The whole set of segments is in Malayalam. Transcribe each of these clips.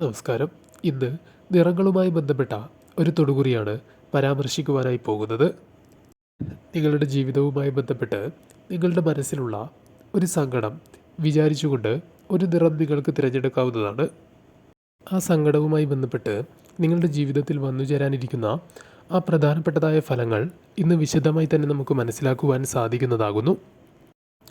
നമസ്കാരം. ഇന്ന് നിറങ്ങളുമായി ബന്ധപ്പെട്ട ഒരു തൊടുകുറിയാണ് പരാമർശിക്കുവാനായി പോകുന്നത്. നിങ്ങളുടെ ജീവിതവുമായി ബന്ധപ്പെട്ട് നിങ്ങളുടെ മനസ്സിലുള്ള ഒരു സങ്കടം വിചാരിച്ചുകൊണ്ട് ഒരു നിറം നിങ്ങൾക്ക് തിരഞ്ഞെടുക്കാവുന്നതാണ്. ആ സങ്കടവുമായി ബന്ധപ്പെട്ട് നിങ്ങളുടെ ജീവിതത്തിൽ വന്നു ചേരാനിരിക്കുന്ന ആ പ്രധാനപ്പെട്ടതായ ഫലങ്ങൾ ഇന്ന് വിശദമായി തന്നെ നമുക്ക് മനസ്സിലാക്കുവാൻ സാധിക്കുന്നതാകുന്നു.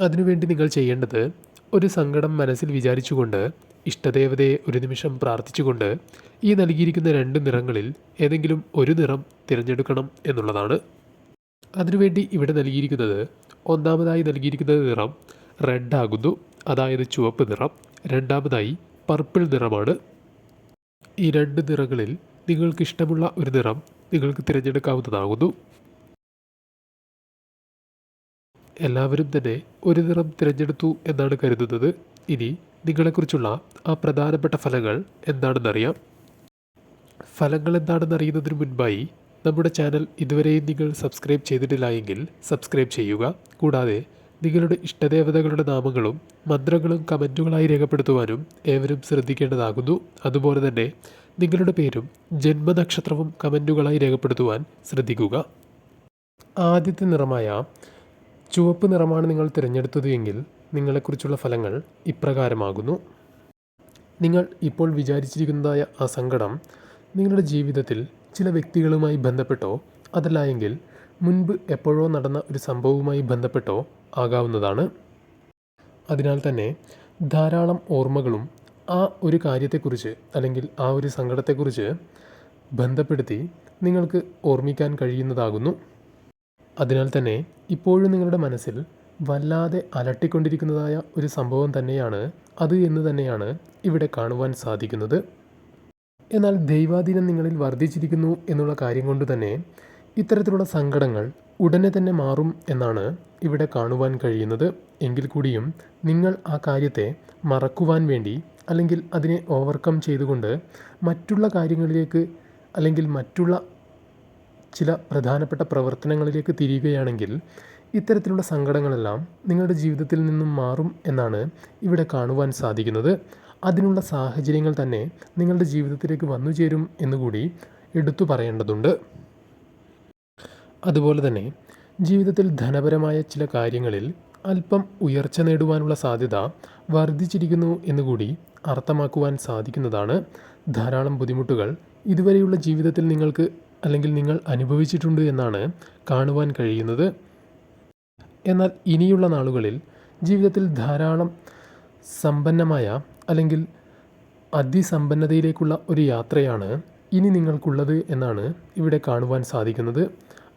അതിനുവേണ്ടി നിങ്ങൾ ചെയ്യേണ്ടത് ഒരു സങ്കടം മനസ്സിൽ വിചാരിച്ചുകൊണ്ട് ഇഷ്ടദേവതയെ ഒരു നിമിഷം പ്രാർത്ഥിച്ചുകൊണ്ട് ഈ നൽകിയിരിക്കുന്ന രണ്ട് നിറങ്ങളിൽ ഏതെങ്കിലും ഒരു നിറം തിരഞ്ഞെടുക്കണം എന്നുള്ളതാണ്. അതിനുവേണ്ടി ഇവിടെ നൽകിയിരിക്കുന്നത് ഒന്നാമതായി നൽകിയിരിക്കുന്ന നിറം റെഡ് ആകുന്നു. അതായത് ചുവപ്പ് നിറം. രണ്ടാമതായി പർപ്പിൾ നിറമാണ്. ഈ രണ്ട് നിറങ്ങളിൽ നിങ്ങൾക്ക് ഇഷ്ടമുള്ള ഒരു നിറം നിങ്ങൾക്ക് തിരഞ്ഞെടുക്കാവുന്നതാകുന്നു. എല്ലാവരും തന്നെ ഒരു നിറം തിരഞ്ഞെടുത്തു എന്നാണ് കരുതുന്നത്. ഇനി നിങ്ങളെക്കുറിച്ചുള്ള ആ പ്രധാനപ്പെട്ട ഫലങ്ങൾ എന്താണെന്നറിയാം. ഫലങ്ങൾ എന്താണെന്ന് അറിയുന്നതിന് മുൻപായി നമ്മുടെ ചാനൽ ഇതുവരെയും നിങ്ങൾ സബ്സ്ക്രൈബ് ചെയ്തിട്ടില്ല എങ്കിൽ സബ്സ്ക്രൈബ് ചെയ്യുക. കൂടാതെ നിങ്ങളുടെ ഇഷ്ടദേവതകളുടെ നാമങ്ങളും മന്ത്രങ്ങളും കമന്റുകളായി രേഖപ്പെടുത്തുവാനും ഏവരും ശ്രദ്ധിക്കേണ്ടതാകുന്നു. അതുപോലെ തന്നെ നിങ്ങളുടെ പേരും ജന്മനക്ഷത്രവും കമന്റുകളായി രേഖപ്പെടുത്തുവാൻ ശ്രദ്ധിക്കുക. ആദ്യത്തെ നിറമായ ചുവപ്പ് നിറമാണ് നിങ്ങൾ തിരഞ്ഞെടുത്തത് എങ്കിൽ നിങ്ങളെക്കുറിച്ചുള്ള ഫലങ്ങൾ ഇപ്രകാരമാകുന്നു. നിങ്ങൾ ഇപ്പോൾ വിചാരിച്ചിരിക്കുന്നതായ ആ സങ്കടം നിങ്ങളുടെ ജീവിതത്തിൽ ചില വ്യക്തികളുമായി ബന്ധപ്പെട്ടോ അതല്ല എങ്കിൽ മുൻപ് എപ്പോഴോ നടന്ന ഒരു സംഭവവുമായി ബന്ധപ്പെട്ടോ ആകാവുന്നതാണ്. അതിനാൽ തന്നെ ധാരാളം ഓർമ്മകളും ആ ഒരു കാര്യത്തെക്കുറിച്ച് അല്ലെങ്കിൽ ആ ഒരു സങ്കടത്തെക്കുറിച്ച് ബന്ധപ്പെടുത്തി നിങ്ങൾക്ക് ഓർമ്മിക്കാൻ കഴിയുന്നതാകുന്നു. അതിനാൽ തന്നെ ഇപ്പോഴും നിങ്ങളുടെ മനസ്സിൽ വല്ലാതെ അലട്ടിക്കൊണ്ടിരിക്കുന്നതായ ഒരു സംഭവം തന്നെയാണ് അത് എന്ന് തന്നെയാണ് ഇവിടെ കാണുവാൻ സാധിക്കുന്നത്. എന്നാൽ ദൈവാധീനം നിങ്ങളിൽ വർദ്ധിച്ചിരിക്കുന്നു എന്നുള്ള കാര്യം കൊണ്ട് തന്നെ ഇത്തരത്തിലുള്ള സങ്കടങ്ങൾ ഉടനെ തന്നെ മാറും എന്നാണ് ഇവിടെ കാണുവാൻ കഴിയുന്നത്. എങ്കിൽ കൂടിയും നിങ്ങൾ ആ കാര്യത്തെ മറക്കുവാൻ വേണ്ടി അല്ലെങ്കിൽ അതിനെ ഓവർകം ചെയ്തുകൊണ്ട് മറ്റുള്ള കാര്യങ്ങളിലേക്ക് അല്ലെങ്കിൽ മറ്റുള്ള ചില പ്രധാനപ്പെട്ട പ്രവർത്തനങ്ങളിലേക്ക് തിരിയുകയാണെങ്കിൽ ഇത്തരത്തിലുള്ള സങ്കടങ്ങളെല്ലാം നിങ്ങളുടെ ജീവിതത്തിൽ നിന്നും മാറും എന്നാണ് ഇവിടെ കാണുവാൻ സാധിക്കുന്നത്. അതിനുള്ള സാഹചര്യങ്ങൾ തന്നെ നിങ്ങളുടെ ജീവിതത്തിലേക്ക് വന്നു ചേരും എന്നുകൂടി എടുത്തു പറയേണ്ടതുണ്ട്. അതുപോലെ തന്നെ ജീവിതത്തിൽ ധനപരമായ ചില കാര്യങ്ങളിൽ അല്പം ഉയർച്ച നേടുവാനുള്ള സാധ്യത വർദ്ധിച്ചിരിക്കുന്നു എന്നുകൂടി അർത്ഥമാക്കുവാൻ സാധിക്കുന്നതാണ്. ധാരാളം ബുദ്ധിമുട്ടുകൾ ഇതുവരെയുള്ള ജീവിതത്തിൽ നിങ്ങൾക്ക് അല്ലെങ്കിൽ നിങ്ങൾ അനുഭവിച്ചിട്ടുണ്ട് എന്നാണ് കാണുവാൻ കഴിയുന്നത്. എന്നാൽ ഇനിയുള്ള നാളുകളിൽ ജീവിതത്തിൽ ധാരാളം സമ്പന്നമായ അല്ലെങ്കിൽ അതിസമ്പന്നതയിലേക്കുള്ള ഒരു യാത്രയാണ് ഇനി നിങ്ങൾക്കുള്ളത് എന്നാണ് ഇവിടെ കാണുവാൻ സാധിക്കുന്നത്.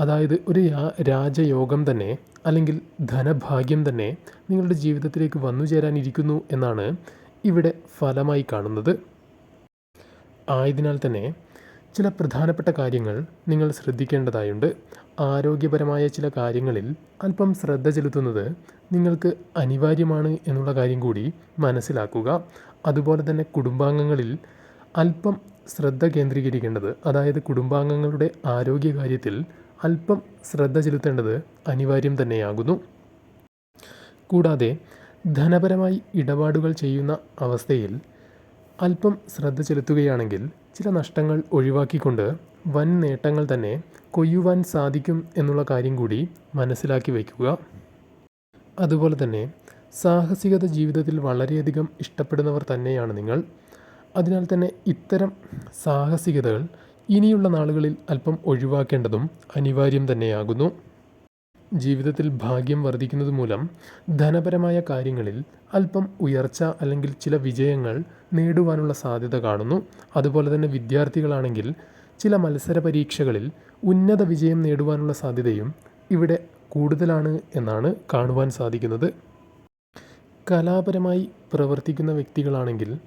അതായത് ഒരു രാജയോഗം തന്നെ അല്ലെങ്കിൽ ധനഭാഗ്യം തന്നെ നിങ്ങളുടെ ജീവിതത്തിലേക്ക് വന്നു ചേരാനിരിക്കുന്നു എന്നാണ് ഇവിടെ ഫലമായി കാണുന്നത്. ആയതിനാൽ തന്നെ ചില പ്രധാനപ്പെട്ട കാര്യങ്ങൾ നിങ്ങൾ ശ്രദ്ധിക്കേണ്ടതായുണ്ട്. ആരോഗ്യപരമായ ചില കാര്യങ്ങളിൽ അല്പം ശ്രദ്ധ ചെലുത്തുന്നത് നിങ്ങൾക്ക് അനിവാര്യമാണ് എന്നുള്ള കാര്യം കൂടി മനസ്സിലാക്കുക. അതുപോലെ തന്നെ കുടുംബാംഗങ്ങളിൽ അല്പം ശ്രദ്ധ കേന്ദ്രീകരിക്കേണ്ടത് അതായത് കുടുംബാംഗങ്ങളുടെ ആരോഗ്യകാര്യത്തിൽ അല്പം ശ്രദ്ധ ചെലുത്തേണ്ടത് അനിവാര്യം തന്നെയാകുന്നു. കൂടാതെ ധനപരമായി ഇടപാടുകൾ ചെയ്യുന്ന അവസ്ഥയിൽ അല്പം ശ്രദ്ധ ചെലുത്തുകയാണെങ്കിൽ ചില നഷ്ടങ്ങൾ ഒഴിവാക്കിക്കൊണ്ട് വൻ നേട്ടങ്ങൾ തന്നെ കൊയ്യുവാൻ സാധിക്കും എന്നുള്ള കാര്യം കൂടി മനസ്സിലാക്കി വയ്ക്കുക. അതുപോലെ തന്നെ സാഹസികത ജീവിതത്തിൽ വളരെയധികം ഇഷ്ടപ്പെടുന്നവർ തന്നെയാണ് നിങ്ങൾ. അതിനാൽ തന്നെ ഇത്തരം സാഹസികതകൾ ഇനിയുള്ള നാളുകളിൽ അല്പം ഒഴിവാക്കേണ്ടതും അനിവാര്യം തന്നെയാകുന്നു. ജീവിതത്തിൽ ഭാഗ്യം വർദ്ധിക്കുന്നത് മൂലം ധനപരമായ കാര്യങ്ങളിൽ അല്പം ഉയർച്ച അല്ലെങ്കിൽ ചില വിജയങ്ങൾ നേടുവാനുള്ള സാധ്യത കാണുന്നു. അതുപോലെ തന്നെ വിദ്യാർത്ഥികളാണെങ്കിൽ ചില മത്സര പരീക്ഷകളിൽ ഉന്നത വിജയം നേടുവാനുള്ള സാധ്യതയും ഇവിടെ കൂടുതലാണ് എന്നാണ് കാണുവാൻ സാധിക്കുന്നത്. കലാപരമായി പ്രവർത്തിക്കുന്ന വ്യക്തികളാണെങ്കിൽ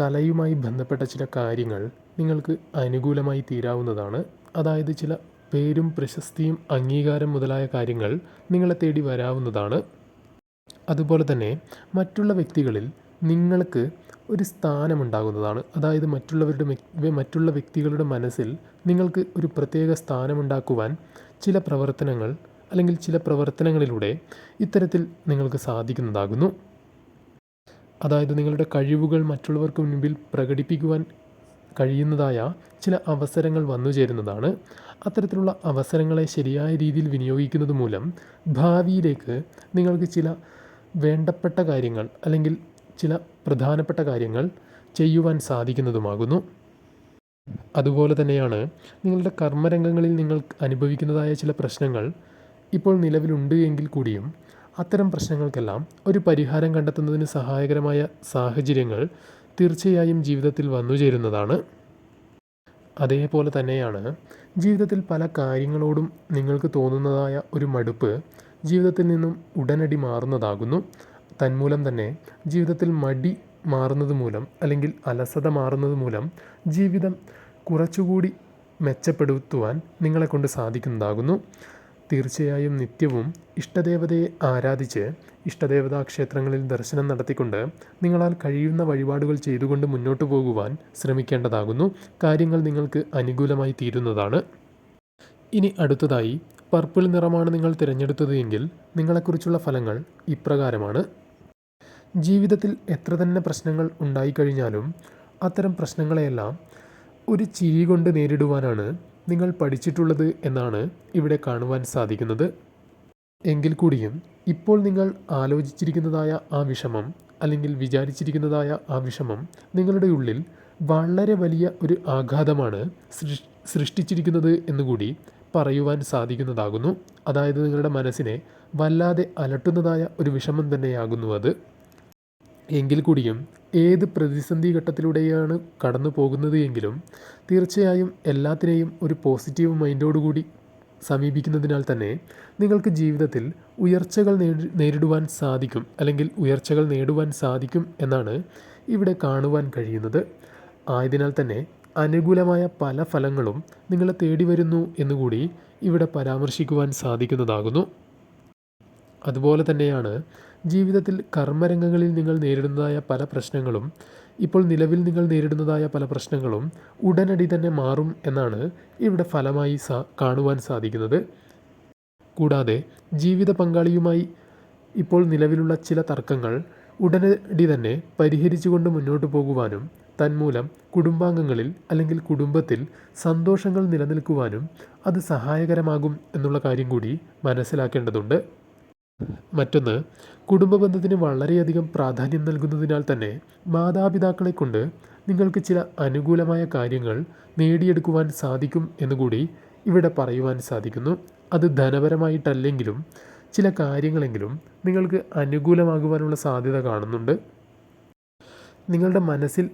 കലയുമായി ബന്ധപ്പെട്ട ചില കാര്യങ്ങൾ നിങ്ങൾക്ക് അനുകൂലമായി തീരാവുന്നതാണ്. അതായത് ചില പേരും പ്രശസ്തിയും അംഗീകാരം മുതലായ കാര്യങ്ങൾ നിങ്ങളെ തേടി വരാവുന്നതാണ്. അതുപോലെ തന്നെ മറ്റുള്ള വ്യക്തികളിൽ നിങ്ങൾക്ക് ഒരു സ്ഥാനമുണ്ടാകുന്നതാണ്. അതായത് മറ്റുള്ളവരുടെ മറ്റുള്ള വ്യക്തികളുടെ മനസ്സിൽ നിങ്ങൾക്ക് ഒരു പ്രത്യേക സ്ഥാനമുണ്ടാക്കുവാൻ ചില പ്രവർത്തനങ്ങൾ അല്ലെങ്കിൽ ചില പ്രവർത്തനങ്ങളിലൂടെ ഇത്തരത്തിൽ നിങ്ങൾക്ക് സാധിക്കുന്നതാകുന്നു. അതായത് നിങ്ങളുടെ കഴിവുകൾ മറ്റുള്ളവർക്ക് മുൻപിൽ പ്രകടിപ്പിക്കുവാൻ കഴിയുന്നതായ ചില അവസരങ്ങൾ വന്നു ചേരുന്നതാണ്. അത്തരത്തിലുള്ള അവസരങ്ങളെ ശരിയായ രീതിയിൽ വിനിയോഗിക്കുന്നത് മൂലം ഭാവിയിലേക്ക് നിങ്ങൾക്ക് ചില വേണ്ടപ്പെട്ട കാര്യങ്ങൾ അല്ലെങ്കിൽ ചില പ്രധാനപ്പെട്ട കാര്യങ്ങൾ ചെയ്യുവാൻ സാധിക്കുന്നതുമാകുന്നു. അതുപോലെ തന്നെയാണ് നിങ്ങളുടെ കർമ്മരംഗങ്ങളിൽ നിങ്ങൾ അനുഭവിക്കുന്നതായ ചില പ്രശ്നങ്ങൾ ഇപ്പോൾ നിലവിലുണ്ട് എങ്കിൽ കൂടിയും അത്തരം പ്രശ്നങ്ങൾക്കെല്ലാം ഒരു പരിഹാരം കണ്ടെത്തുന്നതിന് സഹായകരമായ സാഹചര്യങ്ങൾ തീർച്ചയായും ജീവിതത്തിൽ വന്നു ചേരുന്നതാണ്. അതേപോലെ തന്നെയാണ് ജീവിതത്തിൽ പല കാര്യങ്ങളോടും നിങ്ങൾക്ക് തോന്നുന്നതായ ഒരു മടുപ്പ് ജീവിതത്തിൽ നിന്നും ഉടനടി മാറുന്നതാകുന്നു. തന്മൂലം തന്നെ ജീവിതത്തിൽ മടി മാറുന്നത് മൂലം അല്ലെങ്കിൽ അലസത മാറുന്നത് മൂലം ജീവിതം കുറച്ചുകൂടി മെച്ചപ്പെടുത്തുവാൻ നിങ്ങളെക്കൊണ്ട് സാധിക്കുന്നതാകുന്നു. തീർച്ചയായും നിത്യവും ഇഷ്ടദേവതയെ ആരാധിച്ച് ഇഷ്ടദേവതാ ക്ഷേത്രങ്ങളിൽ ദർശനം നടത്തിക്കൊണ്ട് നിങ്ങളാൽ കഴിയുന്ന വഴിപാടുകൾ ചെയ്തുകൊണ്ട് മുന്നോട്ട് പോകുവാൻ ശ്രമിക്കേണ്ടതാകുന്നു. കാര്യങ്ങൾ നിങ്ങൾക്ക് അനുകൂലമായി തീരുന്നതാണ്. ഇനി അടുത്തതായി പർപ്പിൾ നിറമാണ് നിങ്ങൾ തിരഞ്ഞെടുത്തത് എങ്കിൽ നിങ്ങളെക്കുറിച്ചുള്ള ഫലങ്ങൾ ഇപ്രകാരമാണ്. ജീവിതത്തിൽ എത്ര തന്നെ പ്രശ്നങ്ങൾ ഉണ്ടായിക്കഴിഞ്ഞാലും അത്തരം പ്രശ്നങ്ങളെയെല്ലാം ഒരു ചിരി കൊണ്ട് നേരിടുവാനാണ് നിങ്ങൾ പഠിച്ചിട്ടുള്ളത് എന്നാണ് ഇവിടെ കാണുവാൻ സാധിക്കുന്നത്. എങ്കിൽ കൂടിയും ഇപ്പോൾ നിങ്ങൾ ആലോചിച്ചിരിക്കുന്നതായ ആ വിഷമം അല്ലെങ്കിൽ വിചാരിച്ചിരിക്കുന്നതായ ആ വിഷമം നിങ്ങളുടെ ഉള്ളിൽ വളരെ വലിയ ഒരു ആഘാതമാണ് സൃഷ്ടിച്ചിരിക്കുന്നത് എന്നുകൂടി പറയുവാൻ സാധിക്കുന്നതാകുന്നു. അതായത് നിങ്ങളുടെ മനസ്സിനെ വല്ലാതെ അലട്ടുന്നതായ ഒരു വിഷമം തന്നെയാകുന്നു അത്. എങ്കിൽ കൂടിയും ഏത് പ്രതിസന്ധി ഘട്ടത്തിലൂടെയാണ് കടന്നു പോകുന്നത് എങ്കിലും തീർച്ചയായും എല്ലാത്തിനെയും ഒരു പോസിറ്റീവ് മൈൻഡോടുകൂടി സമീപിക്കുന്നതിനാൽ തന്നെ നിങ്ങൾക്ക് ജീവിതത്തിൽ ഉയർച്ചകൾ നേരിടുവാൻ സാധിക്കും അല്ലെങ്കിൽ ഉയർച്ചകൾ നേടുവാൻ സാധിക്കും എന്നാണ് ഇവിടെ കാണുവാൻ കഴിയുന്നത്. ആയതിനാൽ തന്നെ അനുകൂലമായ പല ഫലങ്ങളും നിങ്ങളെ തേടി വരുന്നു എന്നുകൂടി ഇവിടെ പരാമർശിക്കുവാൻ സാധിക്കുന്നതാകുന്നു. അതുപോലെ തന്നെയാണ് ജീവിതത്തിൽ കർമ്മരംഗങ്ങളിൽ നിങ്ങൾ നേരിടുന്നതായ പല പ്രശ്നങ്ങളും ഇപ്പോൾ നിലവിൽ നിങ്ങൾ നേരിടുന്നതായ പല പ്രശ്നങ്ങളും ഉടനടി തന്നെ മാറും എന്നാണ് ഇവിടെ ഫലമായി സാ കാണുവാൻ സാധിക്കുന്നത്. കൂടാതെ ജീവിത പങ്കാളിയുമായി ഇപ്പോൾ നിലവിലുള്ള ചില തർക്കങ്ങൾ ഉടനടി തന്നെ പരിഹരിച്ചുകൊണ്ട് മുന്നോട്ട് പോകുവാനും തന്മൂലം കുടുംബാംഗങ്ങളിൽ അല്ലെങ്കിൽ കുടുംബത്തിൽ സന്തോഷങ്ങൾ നിലനിൽക്കുവാനും അത് സഹായകരമാകും എന്നുള്ള കാര്യം കൂടി മനസ്സിലാക്കേണ്ടതുണ്ട്. മറ്റൊന്ന് കുടുംബ ബന്ധത്തിന് വളരെയധികം പ്രാധാന്യം നൽകുന്നതിനാൽ തന്നെ മാതാപിതാക്കളെ കൊണ്ട് നിങ്ങൾക്ക് ചില അനുകൂലമായ കാര്യങ്ങൾ നേടിയെടുക്കുവാൻ സാധിക്കും എന്നുകൂടി ഇവിടെ പറയുവാൻ സാധിക്കുന്നു. അത് ധനപരമായിട്ടല്ലെങ്കിലും ചില കാര്യങ്ങളെങ്കിലും നിങ്ങൾക്ക് അനുകൂലമാകുവാനുള്ള സാധ്യത കാണുന്നുണ്ട്. നിങ്ങളുടെ മനസ്സിൽ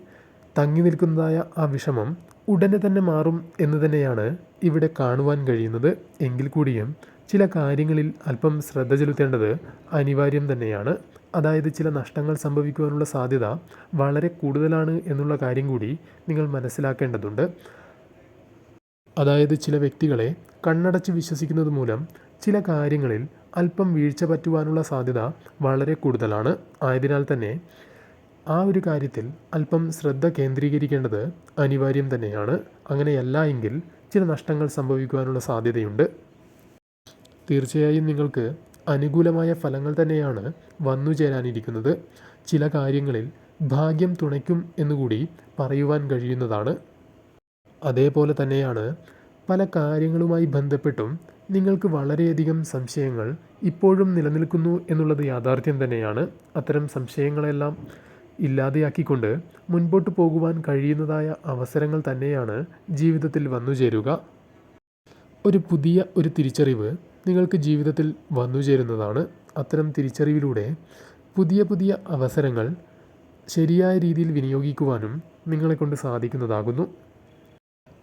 തങ്ങി നിൽക്കുന്നതായ ആ വിഷമം ഉടനെ തന്നെ മാറും എന്ന് തന്നെയാണ് ഇവിടെ കാണുവാൻ കഴിയുന്നത്. എങ്കിൽ കൂടിയും ചില കാര്യങ്ങളിൽ അല്പം ശ്രദ്ധ ചെലുത്തേണ്ടത് അനിവാര്യം തന്നെയാണ്. അതായത് ചില നഷ്ടങ്ങൾ സംഭവിക്കുവാനുള്ള സാധ്യത വളരെ കൂടുതലാണ് എന്നുള്ള കാര്യം കൂടി നിങ്ങൾ മനസ്സിലാക്കേണ്ടതുണ്ട്. അതായത് ചില വ്യക്തികളെ കണ്ണടച്ച് വിശ്വസിക്കുന്നത് മൂലം ചില കാര്യങ്ങളിൽ അല്പം വീഴ്ച പറ്റുവാനുള്ള സാധ്യത വളരെ കൂടുതലാണ്. ആയതിനാൽ തന്നെ ആ ഒരു കാര്യത്തിൽ അല്പം ശ്രദ്ധ കേന്ദ്രീകരിക്കേണ്ടത് അനിവാര്യം തന്നെയാണ്. അങ്ങനെയല്ല എങ്കിൽ ചില നഷ്ടങ്ങൾ സംഭവിക്കുവാനുള്ള സാധ്യതയുണ്ട്. തീർച്ചയായും നിങ്ങൾക്ക് അനുകൂലമായ ഫലങ്ങൾ തന്നെയാണ് വന്നു ചേരാനിരിക്കുന്നത്. ചില കാര്യങ്ങളിൽ ഭാഗ്യം തുണയ്ക്കും എന്നുകൂടി പറയുവാൻ കഴിയുന്നതാണ്. അതേപോലെ തന്നെയാണ് പല കാര്യങ്ങളുമായി ബന്ധപ്പെട്ടും നിങ്ങൾക്ക് വളരെയധികം സംശയങ്ങൾ ഇപ്പോഴും നിലനിൽക്കുന്നു എന്നുള്ളത് യാഥാർത്ഥ്യം തന്നെയാണ്. അത്തരം സംശയങ്ങളെല്ലാം ഇല്ലാതെയാക്കിക്കൊണ്ട് മുൻപോട്ട് പോകുവാൻ കഴിയുന്നതായ അവസരങ്ങൾ തന്നെയാണ് ജീവിതത്തിൽ വന്നു ചേരുക. ഒരു പുതിയ ഒരു തിരിച്ചറിവ് നിങ്ങൾക്ക് ജീവിതത്തിൽ വന്നു ചേരുന്നതാണ് അത്തരം തിരിച്ചറിവിലൂടെ പുതിയ പുതിയ അവസരങ്ങൾ ശരിയായ രീതിയിൽ വിനിയോഗിക്കുവാനും നിങ്ങളെക്കൊണ്ട് സാധിക്കുന്നതാകുന്നു.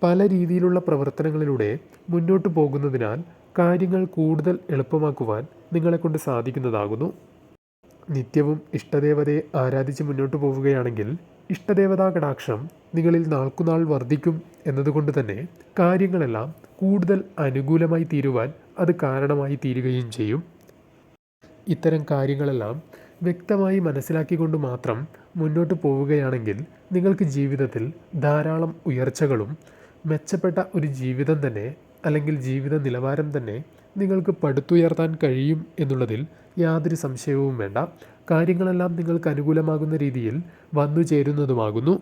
പല രീതിയിലുള്ള പ്രവർത്തനങ്ങളിലൂടെ മുന്നോട്ട് പോകുന്നതിനാൽ കാര്യങ്ങൾ കൂടുതൽ എളുപ്പമാക്കുവാൻ നിങ്ങളെക്കൊണ്ട് സാധിക്കുന്നതാകുന്നു. നിത്യവും ഇഷ്ടദേവതയെ ആരാധിച്ച് മുന്നോട്ട് പോവുകയാണെങ്കിൽ ഇഷ്ടദേവതാ കടാക്ഷം നിങ്ങളിൽ നാൾക്കുനാൾ വർദ്ധിക്കും എന്നതുകൊണ്ട് തന്നെ കാര്യങ്ങളെല്ലാം കൂടുതൽ അനുകൂലമായി തീരുവാൻ അത് കാരണമായി തീരുകയും ചെയ്യും. ഇത്തരം കാര്യങ്ങളെല്ലാം വ്യക്തമായി മനസ്സിലാക്കിക്കൊണ്ട് മാത്രം മുന്നോട്ട് പോവുകയാണെങ്കിൽ നിങ്ങൾക്ക് ജീവിതത്തിൽ ധാരാളം ഉയർച്ചകളും മെച്ചപ്പെട്ട ഒരു ജീവിതം തന്നെ അല്ലെങ്കിൽ ജീവിത നിലവാരം തന്നെ നിങ്ങൾക്ക് പടുത്തുയർത്താൻ കഴിയും എന്നുള്ളതിൽ യാതൊരു സംശയവും വേണ്ട. കാര്യങ്ങളെല്ലാം നിങ്ങൾക്ക് അനുകൂലമാകുന്ന രീതിയിൽ വന്നു ചേരുന്നതുമാകുന്നു